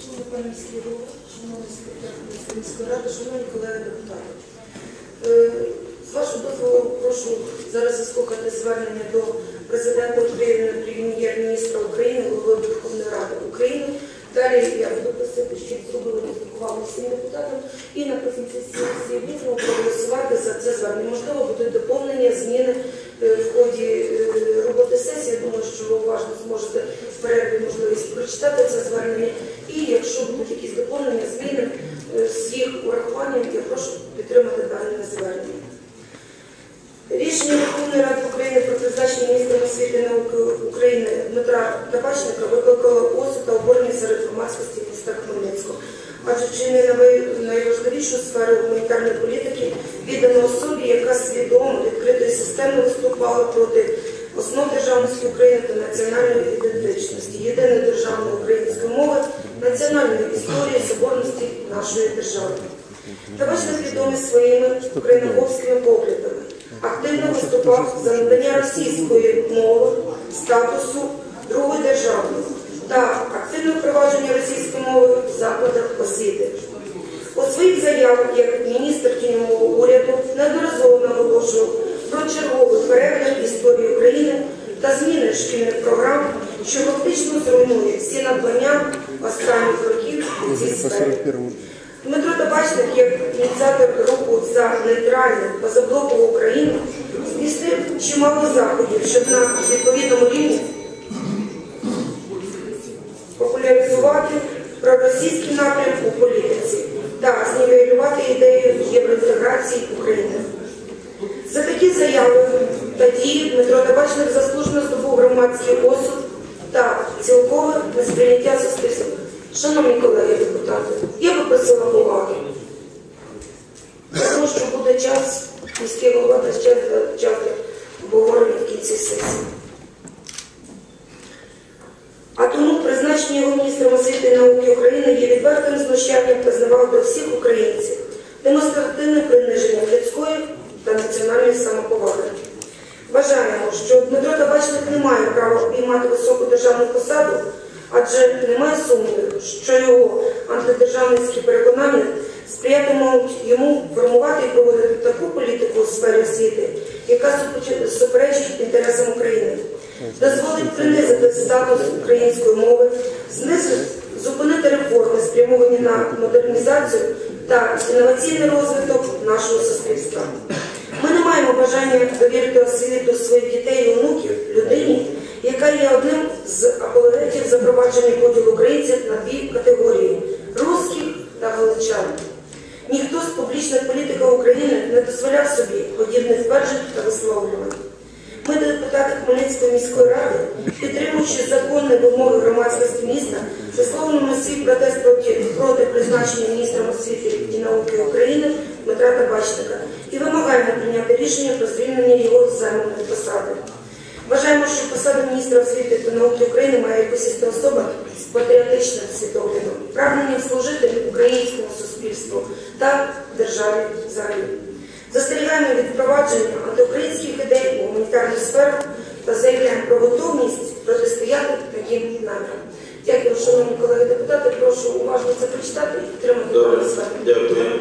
Шановний пане міський голова, шановний секретар міської ради, шановні колеги депутати. Е, З вашого дозволу прошу зараз заслухати звернення до президента України, прем'єр-міністра України, голови Верховної Ради України. Далі я буду просити, щоб зробили роздрукували всім депутатам і на професійній візьму проголосувати за це звернення. Можливо, будуть прочитати це звернення. І якщо будуть якісь доповнення, зміни е, з їх урахуванням, я прошу підтримати дане звернення. Рішення Верховної Ради України про призначення міністра освіти науки України Дмитра Табачника викликало осуд та обурення серед громадськості міста Хмельницького. Адже чи не най- найважливішу сферу гуманітарної політики віддано особі, яка свідомо відкрито і виступала проти основ державності України та національної ідентичності, єдиної державної української мови, національної соборності нашої держави. Табачник відомий своїми україномовськими поглядами. Активно виступав за надання російської мови статусу другої державної та активне впровадження російської мови в закладах освіти. У своїх заявах як міністр тіньового уряду неодноразово наголошував про черговий перегляд історії України та зміни шкільних програм, що фактично зруйнує всі надбання останніх років у цій сфері. Дмитро Табачник, як ініціатор руху за нейтральну позаблокову Україну, здійснив чимало заходів, щоб на відповідному рівні популяризувати проросійський напрям у політиці та знівелювати ідею євроінтеграції України. За такі заяви та дії Дмитро Табачник заслужено здобув громадський осуд та цілкове несприйняття суспільства. Шановні колеги депутати, я би просила поваги. Тому що буде час, міський голова дасть час для обговорення в кінці сесії. А тому призначення його міністром освіти і науки України є відвертим знущанням та зневагою до всіх українців, демонстративним приниженням людської та національної самоповаги. Вважаємо, що Дмитро Табачник не має права обіймати високу державну посаду, адже немає сумніву, що його антидержавницькі переконання сприятимуть йому формувати і проводити таку політику у сфері освіти, яка суперечить інтересам України, дозволить принизити статус української мови, знизити, зупинити реформи, спрямовані на модернізацію та інноваційний розвиток нашого суспільства. Ми не маємо бажання довірити освіту своїх дітей і онуків людині, яка є одним з апологетів запровадження поділу українців на дві категорії русських та галичан. Ніхто з публічних політиків України не дозволяв собі подібних тверджень та висловлювань. Ми, депутати Хмельницької міської ради, підтримуючи законні вимоги громадськості міста, висловлюємо свій протест проти, призначення міністром освіти і науки України Дмитра Табачника і вимагаємо прийняти рішення про звільнення його з займаної посади. Вважаємо, що посаду міністра освіти та науки України має посісти особа патріотичним світоглядом, прагненням служити українському суспільству та державі взагалі. Застерігаємо від впровадження антиукраїнських ідей у гуманітарних сферу та заявляємо про готовність протистояти таким намірам. Дякую, шановні колеги депутати. Прошу уважно це прочитати і підтримати. Добре, Дякую.